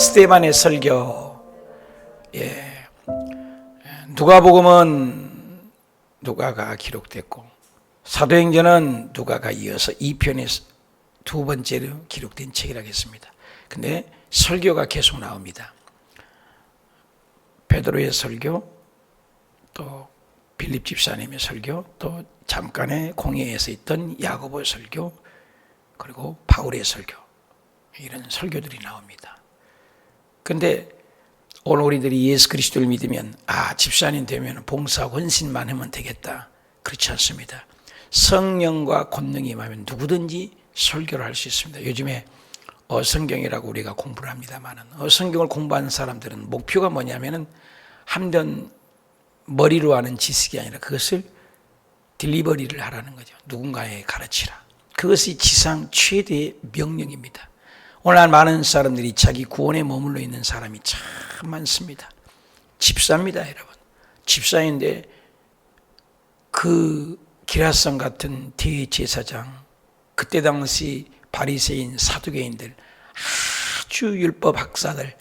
스테반의 설교. 예. 누가복음은 누가가 기록됐고 사도행전은 누가가 이어서 2편에 두 번째로 기록된 책이라겠습니다. 근데 설교가 계속 나옵니다. 베드로의 설교, 또 빌립 집사님의 설교, 또 잠깐의 공예에서 있던 야고보 설교, 그리고 바울의 설교 이런 설교들이 나옵니다. 근데 오늘 우리들이 예수 그리스도를 믿으면 아 집사님 되면 봉사 헌신만 하면 되겠다 그렇지 않습니다. 성령과 권능이 임하면 누구든지 설교를 할 수 있습니다. 요즘에 어성경이라고 우리가 공부를 합니다만은 어성경을 공부하는 사람들은 목표가 뭐냐면은 한편 머리로 하는 지식이 아니라 그것을 딜리버리를 하라는 거죠. 누군가에 가르치라. 그것이 지상 최대의 명령입니다. 오늘 많은 사람들이 자기 구원에 머물러 있는 사람이 참 많습니다. 집사입니다, 여러분. 집사인데 그 기라성 같은 대제사장, 그때 당시 바리새인 사두개인들, 아주 율법 학사들,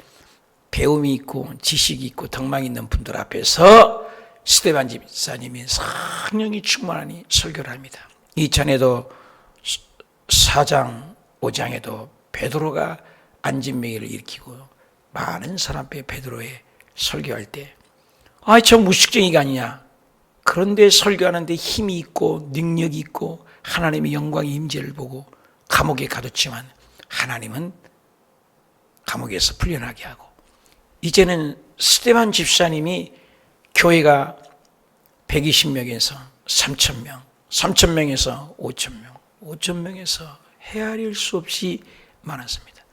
배움이 있고 지식이 있고 덕망 있는 분들 앞에서 스테반 집사님이 성령이 충만하니 설교를 합니다. 이전에도 4장, 5장에도 베드로가 안진매기를 일으키고 많은 사람 앞에 베드로의 설교할 때 아, 저 무식쟁이가 아니냐. 그런데 설교하는데 힘이 있고 능력이 있고 하나님의 영광의 임재를 보고 감옥에 가뒀지만 하나님은 감옥에서 풀려나게 하고 이제는 스테반 집사님이 교회가 120명에서 3천명, 3천명에서 5천명, 5천명에서 헤아릴 수 없이 많았습니다.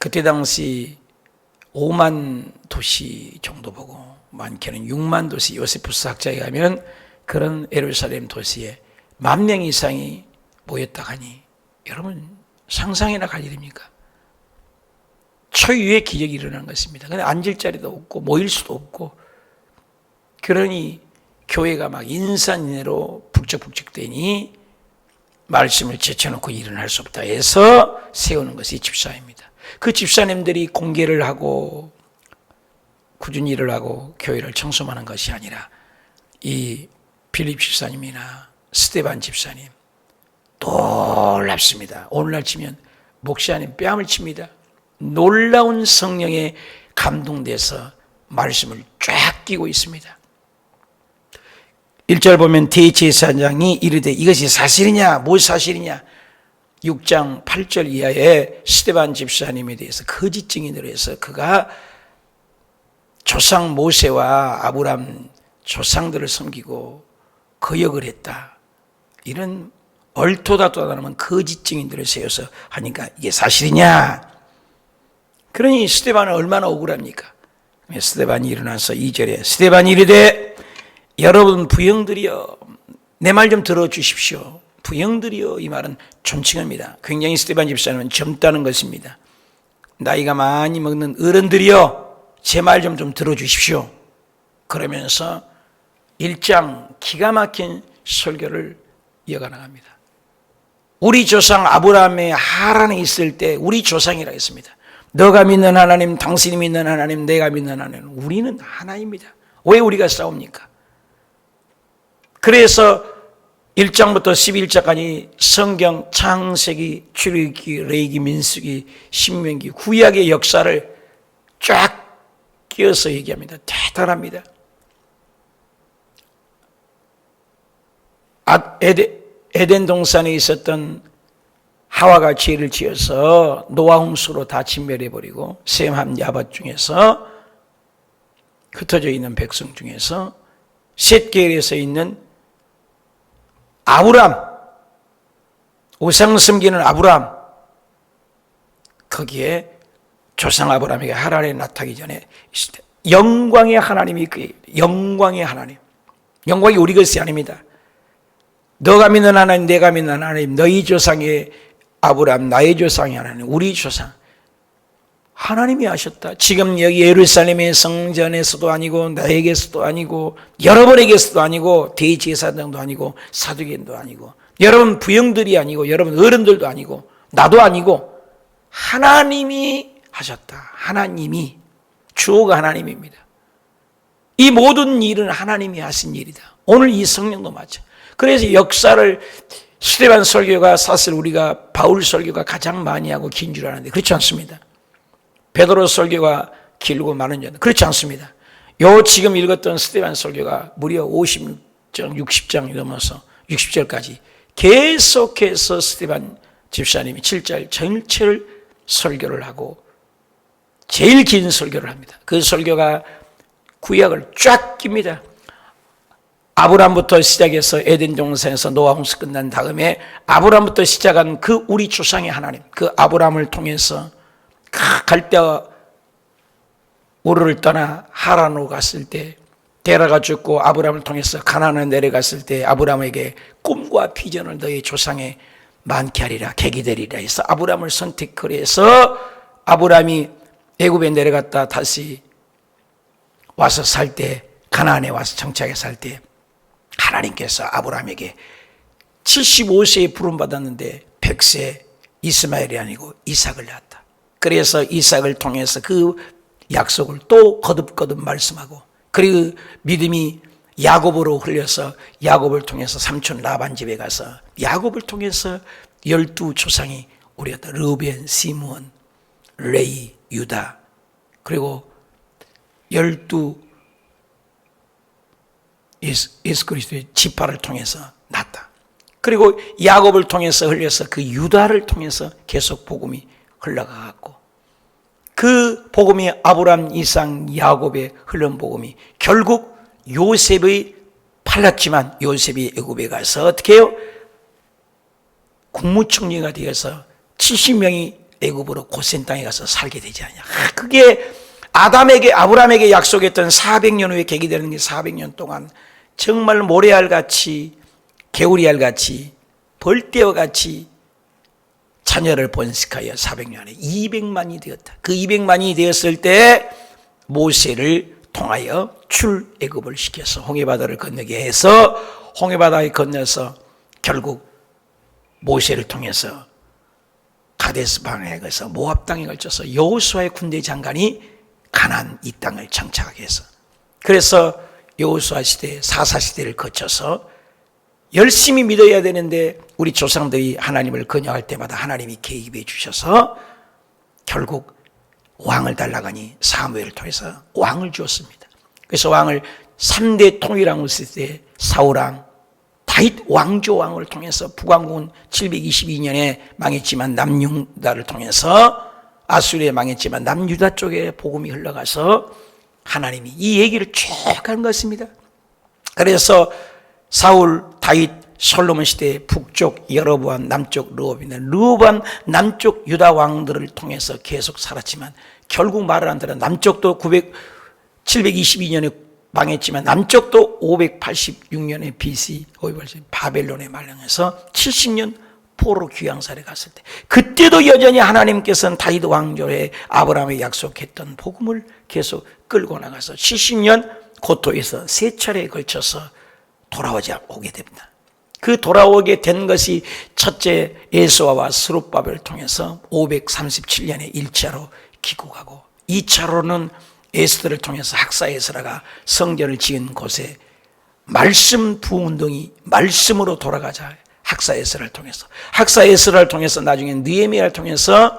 그때 당시 5만 도시 정도 보고 많게는 6만 도시 요세푸스 학자에 가면 그런 에루살렘 도시에 만 명 이상이 모였다 하니 여러분 상상이나 갈 일입니까? 초유의 기적이 일어난 것입니다. 근데 앉을 자리도 없고 모일 수도 없고 그러니 교회가 막 인산인해로 북적북적 되니 말씀을 제쳐놓고 할수 없다 해서 세우는 것이 집사입니다. 그 집사님들이 공개를 하고 꾸준히 일을 하고 교회를 청소하는 것이 아니라 이 필립 집사님이나 스테반 집사님 놀랍습니다. 오늘날 치면 목사님 뺨을 칩니다. 놀라운 성령에 감동돼서 말씀을 쫙 끼고 있습니다. 1절 보면 대제사장이 이르되 이것이 사실이냐 뭐 사실이냐 6장 8절 이하에 스테반 집사님에 대해서 거짓 증인으로 해서 그가 조상 모세와 아브람 조상들을 섬기고 거역을 했다. 이런 얼토다 떠나는 거짓 증인들을 세워서 하니까 이게 사실이냐? 그러니 스테반은 얼마나 억울합니까? 스테반이 일어나서 2절에 스테반이 이르되 여러분 부영들이여 내 말 좀 들어주십시오. 부영들이여 이 말은 존칭합니다. 굉장히 스테반 집사님은 젊다는 것입니다. 나이가 많이 먹는 어른들이여 제 말 좀 좀 들어주십시오. 그러면서 일장 기가 막힌 설교를 이어가 나갑니다. 우리 조상 아브라함의 하란에 있을 때 우리 조상이라 했습니다. 너가 믿는 하나님, 당신이 믿는 하나님, 내가 믿는 하나님, 우리는 하나입니다. 왜 우리가 싸웁니까? 그래서 1장부터 11장까지 성경 창세기, 출애굽기, 레이기, 민수기, 신명기, 구약의 역사를 쫙 끼어서 얘기합니다. 대단합니다. 아, 에덴 동산에 있었던 하와가 죄를 지어서 노아 홍수로 다 진멸해버리고 셈함 야밧 중에서 흩어져 있는 백성 중에서 셋계열에서 있는 아브람 우상 섬기는 아브람 거기에 조상 아브람에게 하나님이 나타나기 전에 영광의 하나님이 그 영광의 하나님. 영광이 우리 것이 아닙니다. 너가 믿는 하나님 내가 믿는 하나님 너희 조상의 아브람 나의 조상이 하나님 우리 조상 하나님이 하셨다. 지금 여기 예루살렘의 성전에서도 아니고 나에게서도 아니고 여러분에게서도 아니고 대제사장도 아니고 사두개인도 아니고 여러분 부영들이 아니고 여러분 어른들도 아니고 나도 아니고 하나님이 하셨다. 하나님이 주어가 하나님입니다. 이 모든 일은 하나님이 하신 일이다. 오늘 이 성령도 마찬 그래서 역사를 스테반 설교가 사실 우리가 바울 설교가 가장 많이 하고 긴 줄 아는데 그렇지 않습니다. 베드로 설교가 길고 많은 줄 그렇지 않습니다. 요 지금 읽었던 스테반 설교가 무려 50장, 60장 넘어서 60절까지 계속해서 스테반 집사님이 7절 전체를 설교를 하고 제일 긴 설교를 합니다. 그 설교가 구약을 쫙 깁니다. 아브람부터 시작해서 에덴 동산에서 노아 홍수 끝난 다음에 아브람부터 시작한 그 우리 조상의 하나님, 그 아브람을 통해서 갈대와 우르를 떠나 하란으로 갔을 때 데라가 죽고 아브람을 통해서 가나안에 내려갔을 때 아브람에게 꿈과 비전을 너희 조상에 많게 하리라 계기 되리라 해서 아브람을 선택을 해서 아브람이 애굽에 내려갔다 다시 와서 살 때 가나안에 와서 정착해 살 때 하나님께서 아브라함에게 75세에 부름 받았는데 100세 이스마엘이 아니고 이삭을 낳았다. 그래서 이삭을 통해서 그 약속을 또 거듭거듭 말씀하고 그리고 믿음이 야곱으로 흘려서 야곱을 통해서 삼촌 라반 집에 가서 야곱을 통해서 열두 조상이 우리가 르벤, 시므온, 레이, 유다 그리고 열두 예수, 예수 그리스도의 지파를 통해서 났다. 그리고 야곱을 통해서 흘려서 그 유다를 통해서 계속 복음이 흘러가고 그 복음이 아브람, 이상, 야곱에 흘른 복음이 결국 요셉의 팔랐지만 요셉이 애굽에 가서 어떻게 해요? 국무총리가 되어서 70명이 애굽으로 고센 땅에 가서 살게 되지 않냐. 그게 아담에게 아브라함에게 약속했던 400년 후에 계기 되는 게 400년 동안 정말 모래알 같이 개우리알 같이 벌떼와 같이 자녀를 번식하여 400년에 200만이 되었다. 그 200만이 되었을 때 모세를 통하여 출애굽을 시켜서 홍해바다를 건너게 해서 홍해바다에 건너서 결국 모세를 통해서 가데스 방에 가서 모압 땅에 걸쳐서 여호수아의 군대 장관이 가난 이 땅을 정착하게 해서 그래서 여호수아 시대 사사 시대를 거쳐서 열심히 믿어야 되는데 우리 조상들이 하나님을 건여할 때마다 하나님이 개입해 주셔서 결국 왕을 달라가니 사무엘을 통해서 왕을 주었습니다. 그래서 왕을 3대 통일왕을 쓸때 사우랑 다윗 왕조 왕을 통해서 북왕국은 722년에 망했지만 남유다를 통해서 아수리에 망했지만 남유다 쪽에 복음이 흘러가서 하나님이 이 얘기를 쭉 한 것입니다. 그래서 사울, 다윗, 솔로몬 시대 북쪽 여로보암, 남쪽 르호빈, 르호밤 남쪽 유다 왕들을 통해서 계속 살았지만 결국 말을 안 들어. 남쪽도 900 722년에 망했지만 남쪽도 586년에 BC 580 바벨론에 말령해서 70년 포로 귀양살에 갔을 때. 그때도 여전히 하나님께서는 다윗 왕조에 아브라함에 약속했던 복음을 계속 끌고 나가서 70년 고토에서 세 차례에 걸쳐서 돌아오지 오게 됩니다. 그 돌아오게 된 것이 첫째 예수와 스룹바벨을 통해서 537년에 1차로 귀국하고 2차로는 에스더를 통해서 학사 에스라가 성전을 지은 곳에 말씀 부운동이 말씀으로 돌아가자 학사 에스라를 통해서 학사 에스라를 통해서 나중에 느에미아를 통해서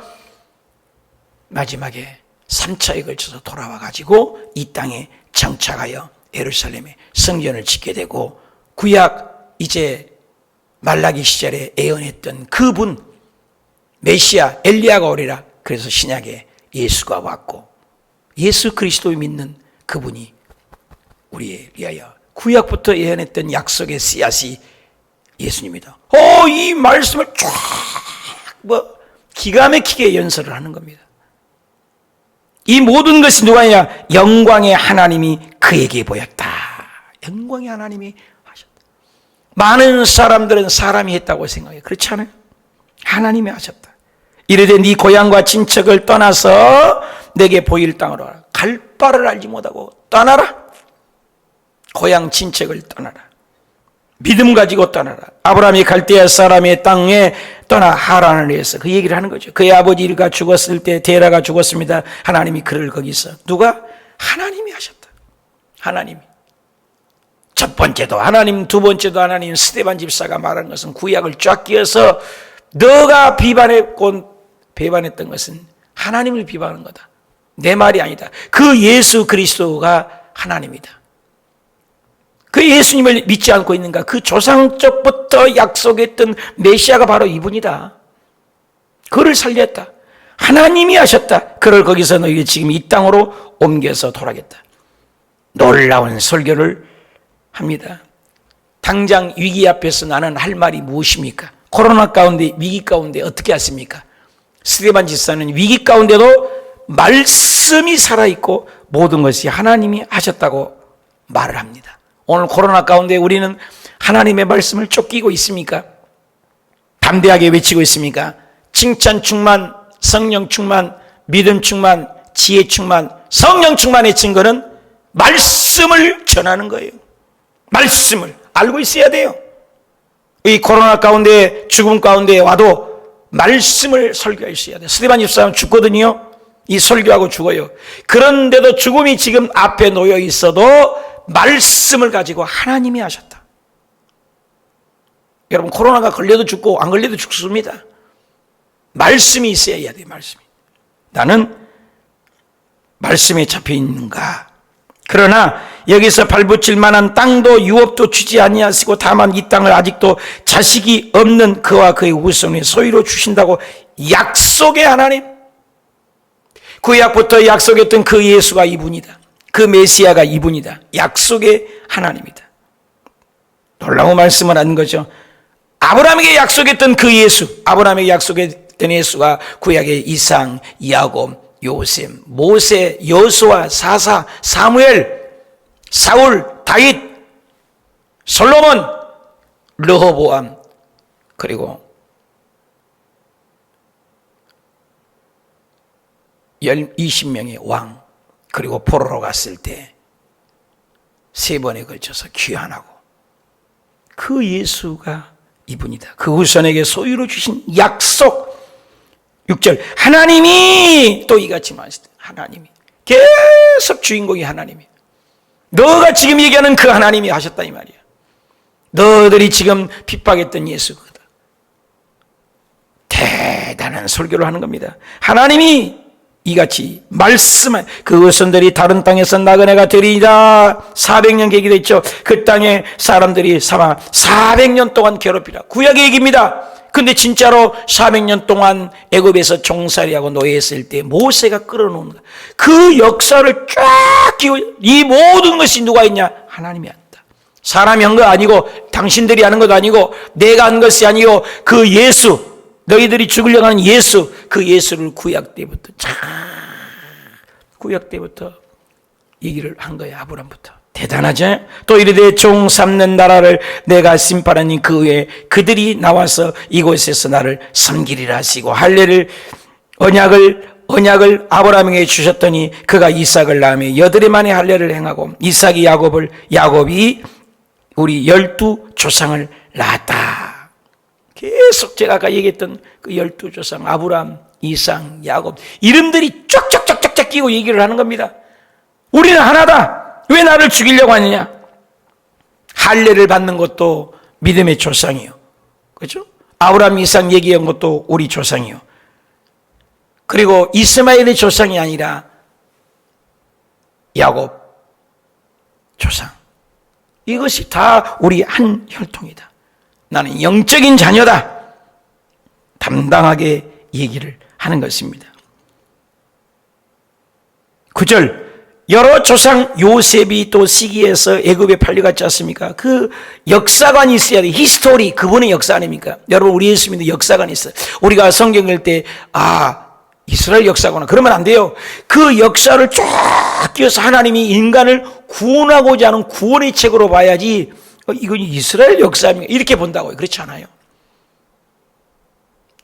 마지막에 3차에 걸쳐서 돌아와 가지고 이 땅에 정착하여 예루살렘에 성전을 짓게 되고 구약 이제 말라기 시절에 예언했던 그분 메시아 엘리야가 오리라 그래서 신약에 예수가 왔고 예수 그리스도를 믿는 그분이 우리에 위하여 구약부터 예언했던 약속의 씨앗이 예수님이다. 어, 이 말씀을 쫙, 뭐, 기가 막히게 연설을 하는 겁니다. 이 모든 것이 누가냐? 영광의 하나님이 그에게 보였다. 영광의 하나님이. 많은 사람들은 사람이 했다고 생각해. 그렇지 않아요? 하나님이 하셨다. 이르되 네 고향과 친척을 떠나서 내게 보일 땅으로 갈 바를 알지 못하고 떠나라. 고향 친척을 떠나라. 믿음 가지고 떠나라. 아브라함이 갈대아 사람의 땅에 떠나 하란을 위해서 그 얘기를 하는 거죠. 그의 아버지가 죽었을 때 데라가 죽었습니다. 하나님이 그를 거기서 누가 하나님이 하셨다. 하나님이 첫 번째도 하나님, 두 번째도 하나님, 스테반 집사가 말한 것은 구약을 쫙 끼어서 너가 비판했고 배반했던 것은 하나님을 비방하는 거다. 내 말이 아니다. 그 예수 그리스도가 하나님이다. 그 예수님을 믿지 않고 있는가? 그 조상적부터 약속했던 메시아가 바로 이분이다. 그를 살렸다. 하나님이 하셨다. 그를 거기서 너희 지금 이 땅으로 옮겨서 돌아겠다. 놀라운 설교를 합니다. 당장 위기 앞에서 나는 할 말이 무엇입니까? 코로나 가운데 위기 가운데 어떻게 하십니까? 스테반 지사는 위기 가운데도 말씀이 살아있고 모든 것이 하나님이 하셨다고 말을 합니다. 오늘 코로나 가운데 우리는 하나님의 말씀을 쫓기고 있습니까? 담대하게 외치고 있습니까? 칭찬 충만, 성령 충만, 믿음 충만, 지혜 충만, 성령 충만의 증거는 말씀을 전하는 거예요. 말씀을 알고 있어야 돼요. 이 코로나 가운데 죽음 가운데 와도 말씀을 설교하셔야 돼요. 스테반 집사는 죽거든요. 이 설교하고 죽어요. 그런데도 죽음이 지금 앞에 놓여 있어도 말씀을 가지고 하나님이 하셨다. 여러분 코로나가 걸려도 죽고 안 걸려도 죽습니다. 말씀이 있어야 돼 말씀이. 나는 말씀에 잡혀 있는가? 그러나 여기서 발붙일 만한 땅도 유업도 주지 아니하시고 다만 이 땅을 아직도 자식이 없는 그와 그의 후손의 소유로 주신다고 약속의 하나님 구약부터 약속했던 그 예수가 이분이다. 그 메시아가 이분이다. 약속의 하나님이다. 놀라운 말씀을 하는 거죠. 아브라함에게 약속했던 그 예수, 아브라함에게 약속했던 예수가 구약의 이상, 야곱, 요셉, 모세, 여수와 사사, 사무엘, 사울, 다윗, 솔로몬, 르호보암, 그리고 열 20명의 왕, 그리고 포로로 갔을 때 세 번에 걸쳐서 귀환하고 그 예수가 이분이다. 그 후손에게 소유로 주신 약속. 6절. 하나님이 또 이같이 말했다. 하나님이. 계속 주인공이 하나님이. 너가 지금 얘기하는 그 하나님이 하셨다 이 말이야. 너들이 지금 핍박했던 예수거다. 대단한 설교를 하는 겁니다. 하나님이 이같이 말씀한 그 후손들이 다른 땅에서 나그네가 되리라 400년 계기도 있죠. 그 땅에 사람들이 사망 400년 동안 괴롭히라. 구약의 얘기입니다. 근데 진짜로 400년 동안 애굽에서 종살이하고 노예했을 때 모세가 끌어놓은 그 역사를 쫙 끼워 이 모든 것이 누가 있냐? 하나님이 한다. 사람이 한 거 아니고 당신들이 하는 것도 아니고 내가 한 것이 아니고 그 예수 너희들이 죽으려고 하는 예수, 그 예수를 구약 때부터 자 구약 때부터 얘기를 한 거야 아브람부터. 대단하죠? 또 이르되 종 삼는 나라를 내가 심판하니 그 후에 그들이 나와서 이곳에서 나를 섬기리라 하시고 할례를 언약을 언약을 아브라함에게 주셨더니 그가 이삭을 낳으며 여드레 만에 할례를 행하고 이삭이 야곱을 야곱이 우리 열두 조상을 낳았다. 계속 제가 아까 얘기했던 그 열두 조상 아브람, 이상, 야곱 이름들이 쫙쫙쫙쫙쫙 끼고 얘기를 하는 겁니다. 우리는 하나다. 왜 나를 죽이려고 하느냐? 할례를 받는 것도 믿음의 조상이요. 그죠? 아브람, 이상 얘기한 것도 우리 조상이요. 그리고 이스마엘의 조상이 아니라 야곱 조상. 이것이 다 우리 한 혈통이다. 나는 영적인 자녀다. 담당하게 얘기를 하는 것입니다. 9절 여러 조상 요셉이 또 시기에서 애굽에 팔려갔지 않습니까? 그 역사관이 있어야 돼. 히스토리 그분의 역사 아닙니까? 여러분 우리 예수 믿는 역사관이 있어요. 우리가 성경 읽을 때 아 이스라엘 역사구나. 그러면 안 돼요. 그 역사를 쫙 끼워서 하나님이 인간을 구원하고자 하는 구원의 책으로 봐야지 어, 이건 이스라엘 역사입니까? 이렇게 본다고요. 그렇지 않아요.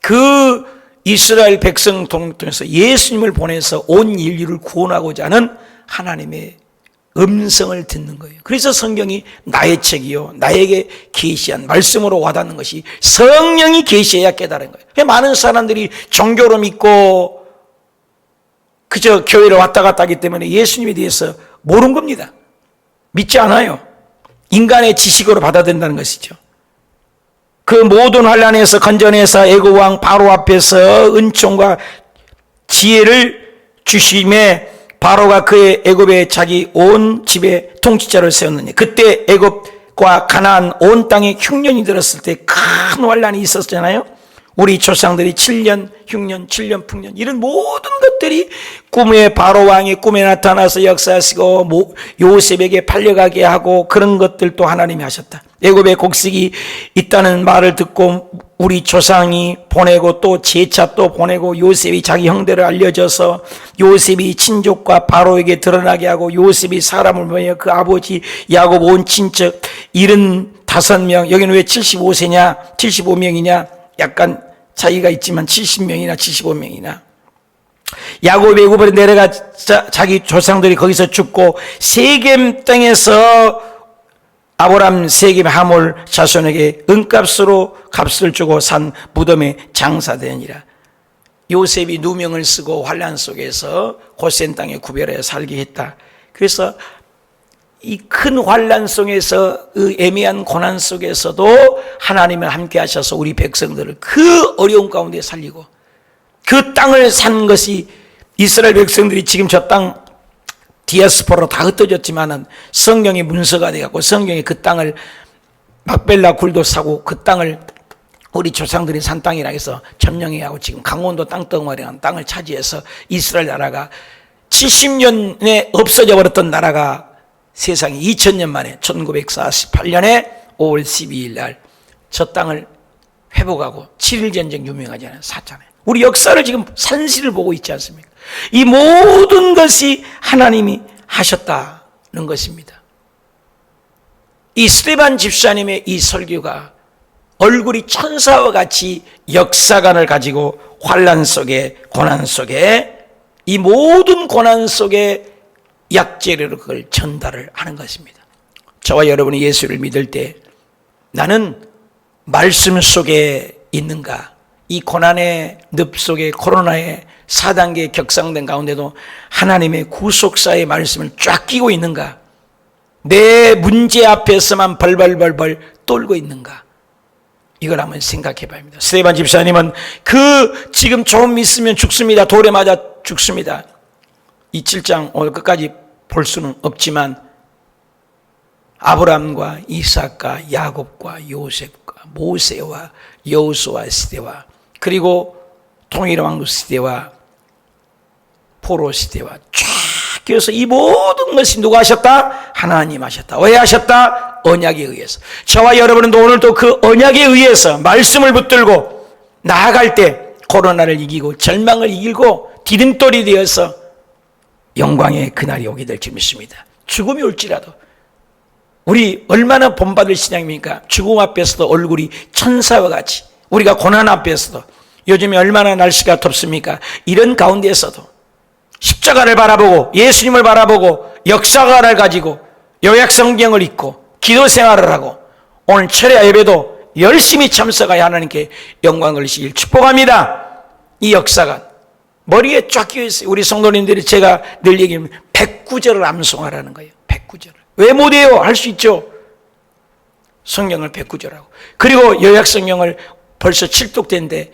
그 이스라엘 백성 통해서 예수님을 보내서 온 인류를 구원하고자 하는 하나님의 음성을 듣는 거예요. 그래서 성경이 나의 책이요 나에게 계시한 말씀으로 와닿는 것이 성령이 계시해야 깨달은 거예요. 많은 사람들이 종교로 믿고 그저 교회를 왔다 갔다 하기 때문에 예수님에 대해서 모르는 겁니다. 믿지 않아요. 인간의 지식으로 받아들인다는 것이죠. 그 모든 환란에서 건져내서 애굽 왕 바로 앞에서 은총과 지혜를 주심에 바로가 그의 애굽에 자기 온 집에 통치자를 세웠느니 그때 애굽과 가나안 온 땅에 흉년이 들었을 때 큰 환란이 있었잖아요. 우리 조상들이 7년, 흉년, 7년, 풍년 이런 모든 것들이 꿈에 바로 왕이 꿈에 나타나서 역사하시고 모- 요셉에게 팔려가게 하고 그런 것들도 하나님이 하셨다. 애굽에 곡식이 있다는 말을 듣고 우리 조상이 보내고 또 제차 또 보내고 요셉이 자기 형들을 알려줘서 요셉이 친족과 바로에게 드러나게 하고 요셉이 사람을 모여 그 아버지 야곱 온 친척 일흔 다섯 명 여기는 왜 75세냐 75명이냐 약간 차이가 있지만 70명이나 75명이나 야곱의 애굽으로 내려가 자, 자기 조상들이 거기서 죽고 세겜 땅에서 아브람 세겜 하몰 자손에게 은값으로 값을 주고 산 무덤에 장사되니라. 요셉이 누명을 쓰고 환란 속에서 고센 땅에 구별하여 살게 했다. 그래서 이 큰 환란 속에서 그 애매한 고난 속에서도 하나님을 함께 하셔서 우리 백성들을 그 어려운 가운데 살리고 그 땅을 산 것이 이스라엘 백성들이 지금 저 땅 디아스포로 다 흩어졌지만은 성경의 문서가 되었고 성경이 그 땅을 막벨라 굴도 사고 그 땅을 우리 조상들이 산 땅이라 해서 점령해 하고 지금 강원도 땅덩어리라는 땅을 차지해서 이스라엘 나라가 70년에 없어져 버렸던 나라가 세상에 2000년 만에 1948년에 5월 12일 날 저 땅을 회복하고 7일 전쟁 유명하잖아요. 사잖아요. 우리 역사를 지금 산시를 보고 있지 않습니까? 이 모든 것이 하나님이 하셨다는 것입니다. 이 스테반 집사님의 이 설교가 얼굴이 천사와 같이 역사관을 가지고 환란 속에 고난 속에 이 모든 고난 속에 약재를 그걸 전달을 하는 것입니다. 저와 여러분이 예수를 믿을 때 나는 말씀 속에 있는가? 이 고난의 늪 속에 코로나의 4단계 격상된 가운데도 하나님의 구속사의 말씀을 쫙 끼고 있는가? 내 문제 앞에서만 벌벌벌벌 떨고 있는가? 이걸 한번 생각해 봐야 합니다. 스테반 집사님은 그 지금 좀 있으면 죽습니다. 돌에 맞아 죽습니다. 이 7장 오늘 끝까지 볼 수는 없지만 아브람과 이삭과 야곱과 요셉과 모세와 여호수아 시대와 그리고 통일 왕국 시대와 포로 시대와 쫙 그래서 이 모든 것이 누가 하셨다? 하나님 하셨다. 왜 하셨다? 언약에 의해서. 저와 여러분은 오늘도 그 언약에 의해서 말씀을 붙들고 나아갈 때 코로나를 이기고 절망을 이기고 디딤돌이 되어서 영광의 그날이 오게 될 줄 믿습니다. 죽음이 올지라도 우리 얼마나 본받을 신앙입니까? 죽음 앞에서도 얼굴이 천사와 같이 우리가 고난 앞에서도 요즘에 얼마나 날씨가 덥습니까? 이런 가운데에서도 십자가를 바라보고 예수님을 바라보고 역사관을 가지고 요약 성경을 읽고 기도 생활을 하고 오늘 철야 예배도 열심히 참석하여 하나님께 영광을 걸리시길 축복합니다. 이 역사관 머리에 쫙 끼어 있어요. 우리 성도님들이 제가 늘 얘기하면 백구절을 암송하라는 거예요. 백구절을. 왜 못해요? 할 수 있죠. 성경을 백구절하고. 그리고 요약 성경을 벌써 칠독된데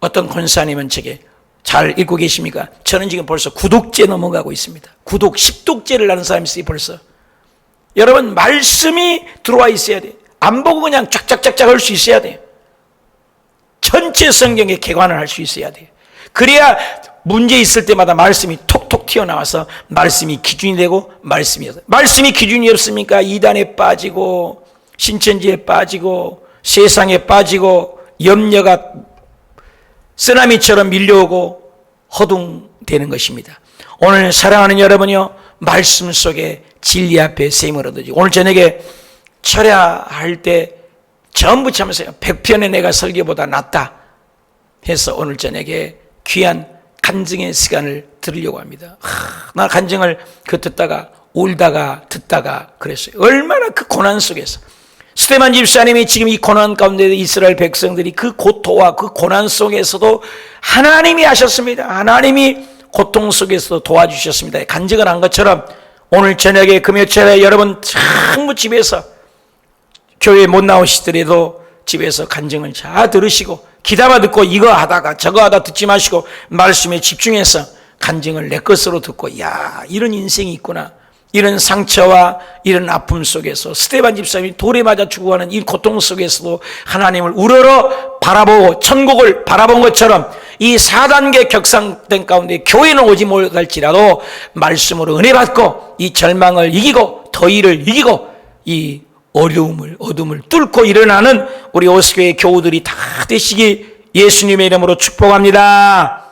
어떤 권사님은 제게 잘 읽고 계십니까? 저는 지금 벌써 구독제 넘어가고 있습니다. 구독 10독제를 하는 사람이 있어요, 벌써. 여러분, 말씀이 들어와 있어야 돼. 안 보고 그냥 쫙쫙쫙쫙 할 수 있어야 돼요. 전체 성경에 개관을 할 수 있어야 돼요. 그래야 문제 있을 때마다 말씀이 톡톡 튀어나와서 말씀이 기준이 되고 말씀이 말씀이 기준이 없습니까? 이단에 빠지고 신천지에 빠지고 세상에 빠지고 염려가 쓰나미처럼 밀려오고 허둥대는 것입니다. 오늘 사랑하는 여러분이요 말씀 속에 진리 앞에 세임을 얻으지 오늘 저녁에 철야할 때 전부 참으세요. 100편의 내가 설교보다 낫다 해서 오늘 저녁에 귀한 간증의 시간을 들으려고 합니다. 하, 나 간증을 그 듣다가 울다가 듣다가 그랬어요. 얼마나 그 고난 속에서 스테반 집사님이 지금 이 고난 가운데 이스라엘 백성들이 그 고토와 그 고난 속에서도 하나님이 하셨습니다. 하나님이 고통 속에서도 도와주셨습니다. 간증을 한 것처럼 오늘 저녁에 금요철에 여러분 전부 집에서 교회 못 나오시더라도 집에서 간증을 잘 들으시고 기다마 듣고 이거 하다가 저거 하다 듣지 마시고 말씀에 집중해서 간증을 내 것으로 듣고 야 이런 인생이 있구나. 이런 상처와 이런 아픔 속에서 스테반 집사님이 돌에 맞아 죽어가는 이 고통 속에서도 하나님을 우러러 바라보고 천국을 바라본 것처럼 이 4단계 격상된 가운데 교회는 오지 못할지라도 말씀으로 은혜 받고 이 절망을 이기고 더위를 이기고 이 어려움을 어둠을 뚫고 일어나는 우리 오스교의 교우들이 다 되시기 예수님의 이름으로 축복합니다.